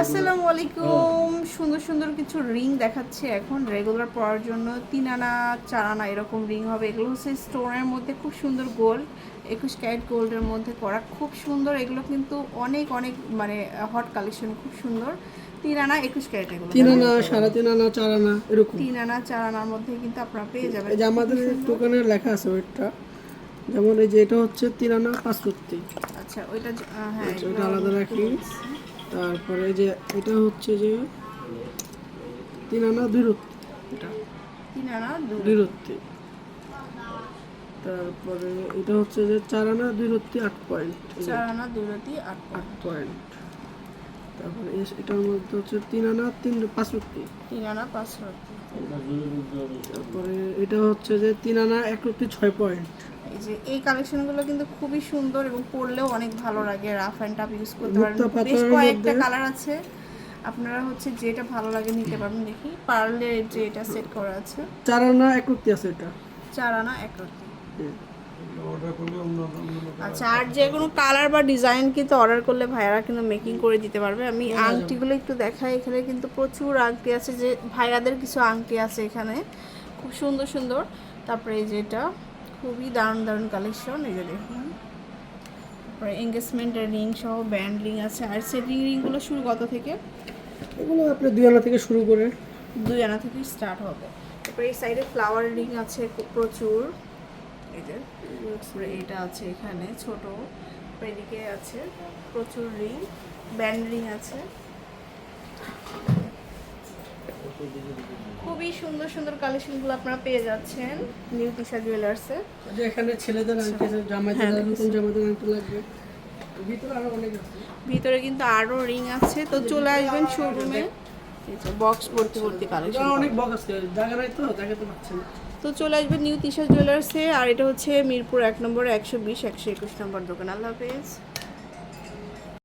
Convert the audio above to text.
আসসালামু আলাইকুম। সুন্দর সুন্দর কিছু রিং দেখাচ্ছে এখন। রেগুলার পরার জন্য তিন আনা চার আনা এরকম রিং হবে। এগুলো হচ্ছে স্টোনের মধ্যে খুব সুন্দর গোল্ড একুশ ক্যারেট গোল্ডের মধ্যে করা খুব সুন্দর। এগুলো কিন্তু অনেক অনেক মানে হট কালেকশন খুব সুন্দর। তিন আনা একুশ ক্যারেট এগুলো। তিন আনা সাড়ে তিন আনা চার আনা এরকম। তিন আনা চার আনার মধ্যে কিন্তু আপনারা পেয়ে যাবেন। এই যে আমাদের দোকানে লেখা আছে ওইটা। যেমন এই যে এটা হচ্ছে তিন আনা পাঁচ আচ্ছা ওইটা হ্যাঁ ওটা আলাদা রাখি। তারপরে যে এটা হচ্ছে যে তিন আনা দুই রত্তি এটা তিন আনা তারপরে এটা হচ্ছে যে চার আনা দুই রত্তি আট পয়েন্ট চার আনা দুরতি আট আট পয়েন্ট তারপরে এটার মধ্যে হচ্ছে তিন আনা তিন পাঁচ রত্তি তিন আনা পাঁচ তারপরে এটা হচ্ছে যে তিন আনা এক ছয় পয়েন্ট যে এই কালেকশনগুলো কিন্তু খুবই সুন্দর এবং পরলেও অনেক ভালো লাগে। রাফ অ্যান্ড টাফ ইউজ করতে পারেন বেশ কয়েকটা কালার আছে। আপনারা হচ্ছে যেটা ভালো লাগে নিতে পারবেন দেখি। পার্লের যে এটা সেট করা আছে। চার আনা এক আছে এটা। চার আনা এক রতি হুম। অর্ডার করলে অন্য অন্য লোক আচ্ছা আর যে কোনো কালার বা ডিজাইন কিন্তু অর্ডার করলে ভাইয়ারা কিন্তু মেকিং করে দিতে পারবে। আমি আংটিগুলো একটু দেখাই। এখানে কিন্তু প্রচুর আংটি আছে যে ভাইয়াদের কিছু আংটি আছে এখানে। খুব সুন্দর সুন্দর। তারপরে এই যেটা খুবই দারুণ দারুণ কালেকশন এই যে দেখুন। তারপরে এঙ্গেজমেন্টের রিং সহ ব্যান্ড রিং আছে। আর সেটিং রিংগুলো শুরু কত থেকে? এগুলো আপনি দুই আনা থেকে শুরু করে। দুই আনা থেকে স্টার্ট হবে। তারপরে এই সাইডে ফ্লাওয়ার রিং আছে খুব প্রচুর। এই যে এটা আছে এখানে ছোট। এদিকে আছে প্রচুর রিং ব্যান্ড রিং আছে। খুবই সুন্দর সুন্দর কালেকশনগুলো আপনারা পেয়ে যাচ্ছেন নিউ তিশা জুয়েলার্সে যে এখানে ছেলেদের আংটি আছে জামাইদের হ্যাঁ, নতুন জামাইদের আংটি লাগবে। ভিতরে আরও অনেক আছে। ভিতরে কিন্তু আরও রিং আছে। তো চলে আসবেন শোরুমে বক্স ভর্তি ভর্তি কালেকশন অনেক বক আছে জায়গা নাই তো দেখাতে পাচ্ছেন তো চলে আসবেন নিউ তিশা জুয়েলার্সে আর এটা হচ্ছে মিরপুর এক নম্বর একশো বিশ একশো একুশ নম্বর দোকান। আল্লাহ হাফেজ।